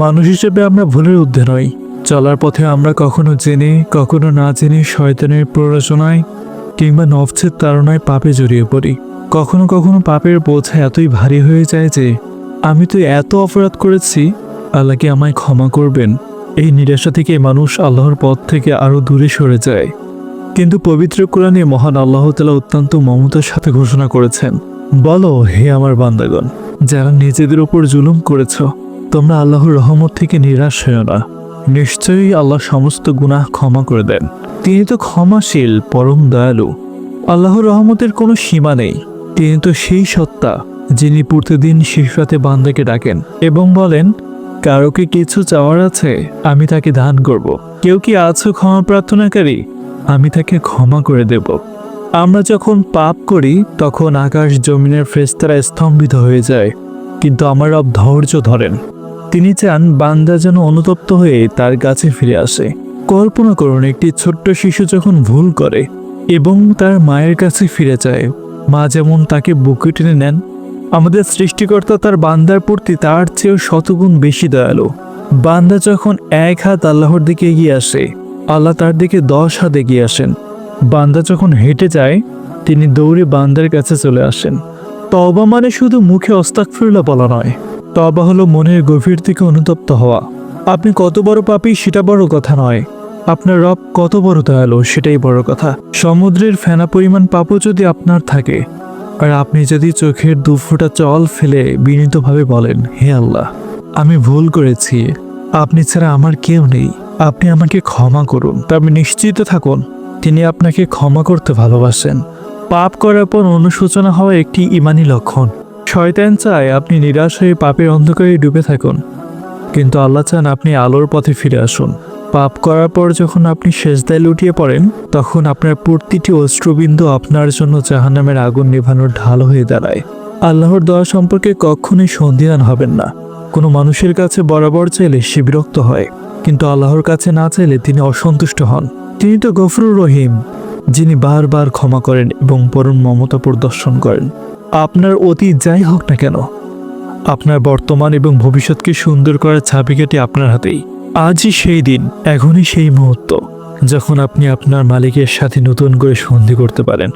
মানুষ হিসেবে আমরা ভুলের ঊর্ধ্বে নই চলার পথে আমরা কখনো জেনে, কখনো না জেনে শয়তানের প্ররোচনায় কিংবা নফসের তাড়নায় পাপে জড়িয়ে পড়ি। কখনো কখনো পাপের বোঝা এতই ভারী হয়ে যায় যে, আমি তো এত অপরাধ করেছি, আল্লাহ কি আমায় ক্ষমা করবেন? এই নিরাশা থেকে মানুষ আল্লাহর পথ থেকে আরও দূরে সরে যায়। কিন্তু পবিত্র কোরআনে মহান আল্লাহ তালা অত্যন্ত মমতার সাথে ঘোষণা করেছেন, বলো হে আমার বান্দাগণ, যারা নিজেদের ওপর জুলুম করেছ তোমরা আল্লাহর রহমত থেকে নিরাশ হয়েও না। নিশ্চয়ই আল্লাহ সমস্ত গুনাহ ক্ষমা করে দেন। তিনি তো ক্ষমাশীল, পরম দয়ালু। আল্লাহর রহমতের কোনো সীমা নেই। তিনি তো সেই সত্তা, যিনি প্রতিদিন শীর্ষাতে বান্দাকে ডাকেন এবং বলেন, কারও কি কিছু চাওয়ার আছে? আমি তাকে দান করব। কেউ কি আছো ক্ষমা প্রার্থনাকারী? আমি তাকে ক্ষমা করে দেব। আমরা যখন পাপ করি, তখন আকাশ জমিনের ফেস্তারা স্তম্ভিত হয়ে যায়। কিন্তু আমার রব ধৈর্য ধরেন। তিনি চান বান্দা যেন অনুতপ্ত হয়ে তার কাছে ফিরে আসে। কল্পনা করুন, একটি ছোট্ট শিশু যখন ভুল করে এবং তার মায়ের কাছে ফিরে যায়, মা যেমন তাকে বুকে টেনে নেন, আমাদের সৃষ্টিকর্তা তার বান্দার প্রতি তার চেয়েও শতগুণ বেশি দয়ালু। বান্দা যখন এক হাত আল্লাহর দিকে এগিয়ে আসে, আল্লাহ তার দিকে দশ হাত এগিয়ে আসেন। বান্দা যখন হেঁটে যায়, তিনি দৌড়ে বান্দার কাছে চলে আসেন। তবা মানে শুধু মুখে অস্তাকফিরুল্লাহ বলা নয় তবা হলো মনের গভীর থেকে অনুতপ্ত হওয়া। আপনি কত বড় পাপি সেটা বড় কথা নয়। আপনার রব কত বড় দয়ালু সেটাই বড় কথা। সমুদ্রের ফেনা পরিমাণ পাপও যদি আপনার থাকে, আর আপনি যদি চোখের দু ফোঁটা জল ফেলে বিনীতভাবে বলেন, হে আল্লাহ, আমি ভুল করেছি। আপনি ছাড়া আমার কেউ নেই। আপনি আমাকে ক্ষমা করুন। তবে নিশ্চিত থাকুন, তিনি আপনাকে ক্ষমা করতে ভালোবাসেন। পাপ করার পর অনুশোচনা হওয়া একটি ইমানি লক্ষণ। শয়তান চায় আপনি নিরাশ হয়ে পাপের অন্ধকারে ডুবে থাকুন। কিন্তু আল্লাহ চান আপনি আলোর পথে ফিরে আসুন। পাপ করার পর যখন আপনি শেষদায় লুটিয়ে পড়েন, তখন আপনার প্রতিটি অশ্রুবিন্দু আপনার জন্য জাহান্নামের আগুন নেভানোর ঢাল হয়ে দাঁড়ায়। আল্লাহর দয়া সম্পর্কে কখনোই সন্ধিহান হবেন না। কোনো মানুষের কাছে বরাবর চাইলে সে বিরক্ত হয়, কিন্তু আল্লাহর কাছে না চাইলে তিনি অসন্তুষ্ট হন। তিনি তো গফরুর রহিম, যিনি বারবার ক্ষমা করেন এবং পরম মমতা প্রদর্শন করেন। আপনার অতীত যাই হোক না কেন, আপনার বর্তমান এবং ভবিষ্যৎকে সুন্দর করার চাবিকাঠি আপনার হাতেই। আজই সেই দিন, এখনই সেই মুহূর্ত, যখন আপনি আপনার মালিকের সাথে নতুন করে সন্ধি করতে পারেন।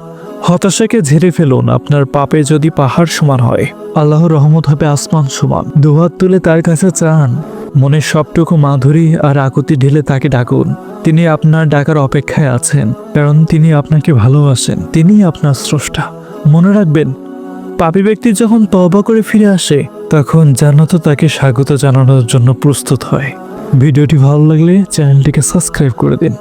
হতাশাকে ঝেড়ে ফেলুন, আপনার পাপে যদি পাহাড় সমান হয়, আল্লাহর রহমত হবে আসমান সমান। দুহাত তুলে তার কাছে চান, মনের সবটুকু মাধুরী আর আকুতি ঢেলে তাকে ডাকুন। তিনি আপনার ডাকার অপেক্ষায় আছেন, কারণ তিনি আপনাকে ভালোবাসেন, তিনিই আপনার স্রষ্টা। মনে রাখবেন পাপী ব্যক্তি যখন তবা করে ফিরে আসে, তখন জান্নাত তাকে স্বাগত জানানোর জন্য প্রস্তুত হয়। ভিডিওটি ভালো লাগলে চ্যানেলটিকে সাবস্ক্রাইব করে দিন।